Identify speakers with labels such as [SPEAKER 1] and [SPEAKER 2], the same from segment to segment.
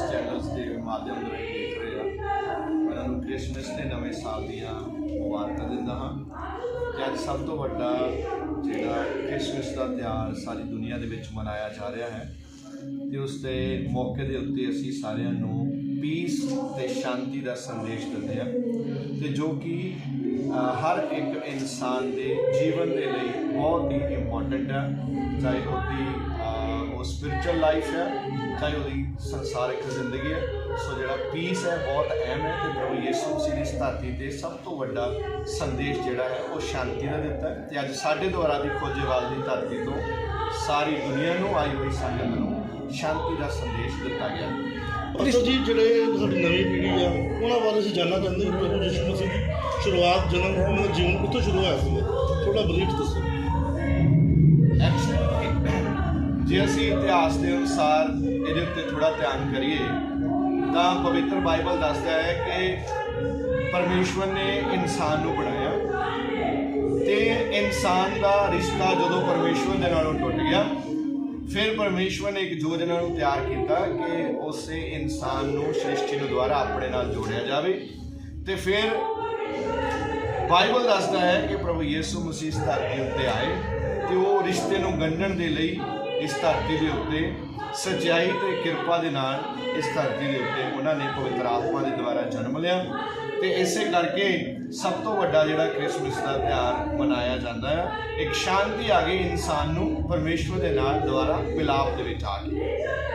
[SPEAKER 1] Channels ਦੇ ਮਾਧਿਅਮ ਰਾਹੀਂ ਦੇਖ ਰਹੇ ਆ ਉਹਨਾਂ ਨੂੰ ਕ੍ਰਿਸਮਸ ਤੇ ਨਵੇਂ ਸਾਲ ਦੀਆਂ ਮੁਬਾਰਕਾਂ ਦਿੰਦਾ ਹਾਂ। ਕਿ ਅੱਜ ਸਭ ਤੋਂ ਵੱਡਾ ਜਿਹੜਾ ਕ੍ਰਿਸਮਸ ਦਾ ਤਿਉਹਾਰ ਸਾਰੀ ਦੁਨੀਆ ਦੇ ਵਿੱਚ ਮਨਾਇਆ ਜਾ ਰਿਹਾ ਹੈ। ਤੇ ਉਸ ਦੇ ਮੌਕੇ ਦੇ ਉੱਤੇ ਅਸੀਂ ਸਾਰਿਆਂ ਨੂੰ ਪੀਸ ਤੇ ਸ਼ਾਂਤੀ ਦਾ ਸੰਦੇਸ਼ ਦਿੰਦੇ ਹਾਂ। ਤੇ ਜੋ ਕਿ ਹਰ ਇੱਕ ਇਨਸਾਨ ਦੇ ਜੀਵਨ ਦੇ ਲਈ ਬਹੁਤ ਹੀ ਇੰਪੋਰਟੈਂਟ ਹੈ। ਚਾਹੇ ਉਹਦੀ ਸਪਿਰਚੁਅਲ ਲਾਈਫ ਹੈ ਚਾਹੇ ਉਹਦੀ ਸੰਸਾਰਿਕ ਜ਼ਿੰਦਗੀ ਹੈ। ਸੋ ਜਿਹੜਾ ਪੀਸ ਹੈ ਬਹੁਤ ਅਹਿਮ ਹੈ ਤੇ ਪ੍ਰਭੂ ਯਿਸੂ ਮਸੀਹ ਦੀ ਇਸ ਧਰਤੀ ਤੇ ਸਭ ਤੋਂ ਵੱਡਾ ਸੰਦੇਸ਼ ਜਿਹੜਾ ਹੈ ਉਹ ਸ਼ਾਂਤੀ ਦਾ ਦਿੱਤਾ ਹੈ। ਤੇ ਅੱਜ ਸਾਡੇ ਦੁਆਰਾ ਦੀ ਖੋਜੇਵਾਲ ਦੀ ਧਰਤੀ ਤੋਂ ਸਾਰੀ ਦੁਨੀਆ ਨੂੰ ਆਈ ਹੋਈ ਸੰਗਤ ਨੂੰ ਸ਼ਾਂਤੀ ਦਾ ਸੰਦੇਸ਼ ਦਿੱਤਾ ਗਿਆ।
[SPEAKER 2] ਅਸਲ ਜੀ ਜਿਹੜੇ ਸਾਡੀ ਨਵੀਂ ਪੀੜ੍ਹੀ ਆ ਉਹਨਾਂ ਬਾਰੇ ਅਸੀਂ ਜਾਣਨਾ ਚਾਹੁੰਦੇ ਹਾਂ ਪ੍ਰਭੂ ਯਿਸੂ ਮਸੀਹ ਦੀ ਸ਼ੁਰੂਆਤ ਜਨਮ ਉਹਨਾਂ ਦਾ ਜੀਵਨ ਕਿੱਥੋਂ ਸ਼ੁਰੂ ਹੋਇਆ ਸੀ? ਥੋੜਾ ਬਰੀਫ ਦੱਸੋ।
[SPEAKER 1] Actually, ਜੇ ਅਸੀਂ ਇਤਿਹਾਸ ਦੇ ਅਨੁਸਾਰ ਇਹਦੇ ਉੱਤੇ ਥੋੜਾ ਧਿਆਨ ਕਰੀਏ, ਤਾਂ ਪਵਿੱਤਰ ਬਾਈਬਲ ਦੱਸਦਾ ਹੈ ਕਿ ਪਰਮੇਸ਼ਵਰ ਨੇ ਇਨਸਾਨ ਨੂੰ ਬਣਾਇਆ ਤੇ ਇਨਸਾਨ ਦਾ ਰਿਸ਼ਤਾ ਜਦੋਂ ਪਰਮੇਸ਼ਵਰ ਦੇ ਨਾਲੋਂ ਟੁੱਟ ਗਿਆ, ਫਿਰ ਪਰਮੇਸ਼ਵਰ ਨੇ ਇੱਕ ਯੋਜਨਾ ਨੂੰ ਤਿਆਰ ਕੀਤਾ ਕਿ ਉਸੇ ਇਨਸਾਨ ਨੂੰ ਸ੍ਰਿਸ਼ਟੀ ਨੂੰ ਦੁਆਰਾ ਆਪਣੇ ਨਾਲ ਜੋੜਿਆ ਜਾਵੇ ਤੇ ਫਿਰ ਬਾਈਬਲ ਦੱਸਦਾ ਹੈ ਕਿ ਪ੍ਰਭੂ ਯਿਸੂ ਮਸੀਹ ਇਸ ਧਰਤੀ ਉੱਤੇ ਆਏ ਤੇ ਉਹ ਰਿਸ਼ਤੇ ਨੂੰ ਗੰਢਣ ਦੇ ਲਈ ਇਸ ਧਰਤੀ ਦੇ ਉੱਤੇ ਸਚਾਈ ਤੇ ਕਿਰਪਾ ਦੇ ਨਾਲ ਇਸ ਧਰਤੀ ਦੇ ਉੱਤੇ ਉਹਨਾਂ ਨੇ ਪਵਿੱਤਰ ਆਤਮਾ ਦੇ ਦੁਆਰਾ ਜਨਮ ਲਿਆ ਤੇ ਇਸੇ ਕਰਕੇ ਸਭ ਤੋਂ ਵੱਡਾ ਜਿਹੜਾ ਕ੍ਰਿਸਮਸ ਦਾ ਤਿਉਹਾਰ ਮਨਾਇਆ ਜਾਂਦਾ ਹੈ ਇੱਕ ਸ਼ਾਂਤੀ ਆ ਗਈ ਇਨਸਾਨ ਨੂੰ ਪਰਮੇਸ਼ਵਰ ਦੇ ਨਾਲ ਦੁਆਰਾ ਮਿਲਾਪ ਦੇ ਵਿੱਚ ਆ ਕੇ।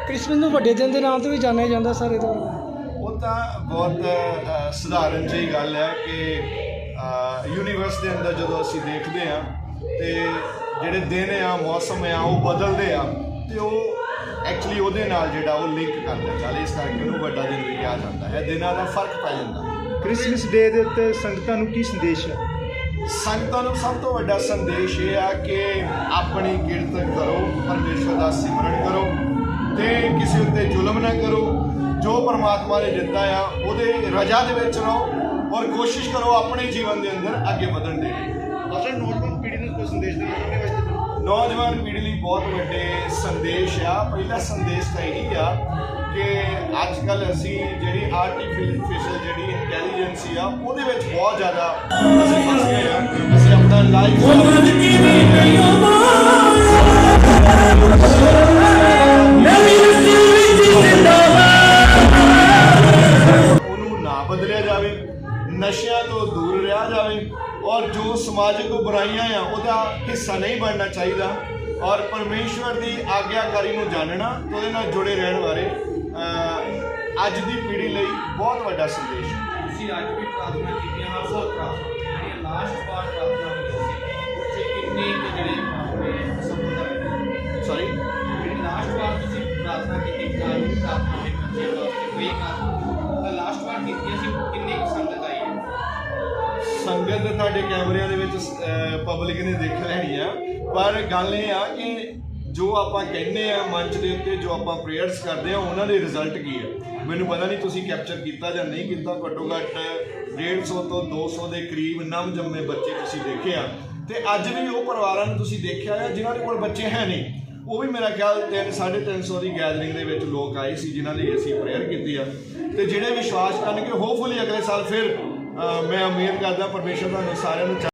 [SPEAKER 3] ਕ੍ਰਿਸਮਸ ਨੂੰ ਵੱਡੇ ਦਿਨ ਦੇ ਨਾਮ ਤੋਂ ਵੀ ਜਾਣਿਆ ਜਾਂਦਾ ਸਰ ਇਹਦਾ
[SPEAKER 1] ਉਹ ਤਾਂ ਬਹੁਤ ਸਧਾਰਨ ਜਿਹੀ ਗੱਲ ਹੈ ਕਿ ਯੂਨੀਵਰਸ ਦੇ ਅੰਦਰ ਜਦੋਂ ਅਸੀਂ ਦੇਖਦੇ ਹਾਂ ਤੇ ਜਿਹੜੇ ਦਿਨ ਆ ਮੌਸਮ ਆ ਉਹ ਬਦਲਦੇ ਆ ਤੇ ਉਹ ਐਕਚੁਅਲੀ ਉਹਦੇ ਨਾਲ ਜਿਹੜਾ ਉਹ ਲਿੰਕ ਕਰਦਾ ਚੱਲ ਇਸ ਕਰਕੇ ਉਹਨੂੰ ਵੱਡਾ ਦਿਨ ਵੀ ਕਿਹਾ ਜਾਂਦਾ ਹੈ ਦਿਨਾਂ ਦਾ ਫ਼ਰਕ ਪੈ ਜਾਂਦਾ।
[SPEAKER 3] ਕ੍ਰਿਸਮਸ ਡੇ ਦੇ ਉੱਤੇ ਸੰਗਤਾਂ ਨੂੰ ਕੀ ਸੰਦੇਸ਼ ਹੈ?
[SPEAKER 1] ਸੰਗਤਾਂ ਨੂੰ ਸਭ ਤੋਂ ਵੱਡਾ ਸੰਦੇਸ਼ ਇਹ ਆ ਕਿ ਆਪਣੀ ਕੀਰਤਨ ਕਰੋ ਪਰਮੇਸ਼ਵਰ ਦਾ ਸਿਮਰਨ ਕਰੋ ਤੇ ਕਿਸੇ ਉੱਤੇ ਜ਼ੁਲਮ ਨਾ ਕਰੋ। ਜੋ ਪਰਮਾਤਮਾ ਨੇ ਦਿੱਤਾ ਆ ਉਹਦੇ ਰਜਾ ਦੇ ਵਿੱਚ ਰਹੋ ਔਰ ਕੋਸ਼ਿਸ਼ ਕਰੋ ਆਪਣੇ ਜੀਵਨ ਦੇ ਅੰਦਰ ਅੱਗੇ ਵਧਣ ਦੇ। ਲਈ
[SPEAKER 2] ਅਸਲ ਨੌਜਵਾਨ ਪੀੜ੍ਹੀ ਨੂੰ ਕੋਈ ਸੰਦੇਸ਼ ਦੇਣਾ ਚਾਹੁੰਦੇ ਵਾਸਤੇ
[SPEAKER 1] ਨੌਜਵਾਨ ਪੀੜ੍ਹੀ ਲਈ ਬਹੁਤ ਵੱਡੇ ਸੰਦੇਸ਼ ਆ। ਪਹਿਲਾ ਸੰਦੇਸ਼ ਤਾਂ ਇਹੀ ਆ ਕਿ ਅੱਜ ਕੱਲ ਅਸੀਂ ਜਿਹੜੀ ਆਰਟੀਫੀਸ਼ੀਅਲ ਜਿਹੜੀ ਇੰਟੈਲੀਜੈਂਸੀ ਆ, ਉਹਦੇ ਵਿੱਚ ਬਹੁਤ ਜ਼ਿਆਦਾ ਅਸੀਂ ਫਸ ਗਏ ਆ। ਅਸੀਂ ਆਪਣਾ ਉਹਨੂੰ ਸਮਾਜਿਕ ਬੁਰਾਈਆਂ ਆ ਉਹਦਾ ਹਿੱਸਾ ਨਹੀਂ ਬਣਨਾ ਚਾਹੀਦਾ। ਔਰ ਪਰਮੇਸ਼ਵਰ ਦੀ ਆਗਿਆਕਾਰੀ ਨੂੰ ਜਾਣਨਾ ਤੇ ਉਹਦੇ ਨਾਲ ਜੁੜੇ ਰਹਿਣ ਬਾਰੇ ਅੱਜ ਦੀ ਪੀੜ੍ਹੀ ਲਈ ਬਹੁਤ ਵੱਡਾ ਸੰਦੇਸ਼ ਹੈ।
[SPEAKER 4] ਤੁਸੀਂ ਅੱਜ ਵੀ ਪ੍ਰਾਰਥਨਾ ਕੀਤੀਆਂ ਹਰ ਸਾਲ ਪ੍ਰਾਰਥਨਾ ਜਿਹੜੀ ਲਾਸਟ ਵਾਰ ਪ੍ਰਾਰਥਨਾ ਹੋਈ ਸੀ ਉੱਥੇ ਕਿੰਨੇ ਕੁ ਜਿਹੜੇ ਸਫਲਤਾ
[SPEAKER 1] ਸੌਰੀ
[SPEAKER 4] ਜਿਹੜੀ ਲਾਸਟ ਵਾਰ ਤੁਸੀਂ ਪ੍ਰਾਰਥਨਾ ਕੀਤੀ ਕਾਲ ਪ੍ਰਾਰਥਨਾ ਵਾਸਤੇ ਕੋਈ ਕਾਲ ਸੰਗਤ
[SPEAKER 1] ਤੁਹਾਡੇ ਕੈਮਰਿਆਂ ਦੇ ਵਿੱਚ ਪਬਲਿਕ ਨੇ ਦੇਖ ਲੈਣੀ ਆ। ਪਰ ਗੱਲ ਇਹ ਆ ਕਿ ਜੋ ਆਪਾਂ ਕਹਿੰਦੇ ਆ ਮੰਚ ਦੇ ਉੱਤੇ, ਜੋ ਆਪਾਂ ਪ੍ਰੇਅਰਸ ਕਰਦੇ ਆ, ਉਹਨਾਂ ਦੇ ਰਿਜ਼ਲਟ ਕੀ ਹੈ ਮੈਨੂੰ ਪਤਾ ਨਹੀਂ ਤੁਸੀਂ ਕੈਪਚਰ ਕੀਤਾ ਜਾਂ ਨਹੀਂ ਕੀਤਾ, ਘੱਟੋ ਘੱਟ 150 ਤੋਂ 200 ਦੇ ਕਰੀਬ ਨਵ ਜੰਮੇ ਬੱਚੇ ਤੁਸੀਂ ਦੇਖੇ ਆ। ਤੇ ਅੱਜ ਵੀ ਉਹ ਪਰਿਵਾਰਾਂ ਨੂੰ ਤੁਸੀਂ ਦੇਖਿਆ ਆ, ਜਿਨ੍ਹਾਂ ਦੇ ਕੋਲ ਬੱਚੇ ਹੈ ਨਹੀਂ। ਉਹ ਵੀ ਮੇਰਾ ਖਿਆਲ 3 350 ਦੀ ਗੈਦਰਿੰਗ ਦੇ ਵਿੱਚ ਲੋਕ ਆਏ ਸੀ, ਜਿਨ੍ਹਾਂ ਲਈ ਅਸੀਂ ਪ੍ਰੇਅਰ ਕੀਤੀ ਆ। ਤੇ ਜਿਹੜੇ ਵਿਸ਼ਵਾਸ ਕਰਨ ਕਿ ਹੋਪਫੁਲੀ ਅਗਲੇ ਸਾਲ ਫਿਰ ਮੈਂ ਉਮੀਦ ਕਰਦਾ ਪਰਮੇਸ਼ਰ ਤੁਹਾਨੂੰ ਸਾਰਿਆਂ ਨੂੰ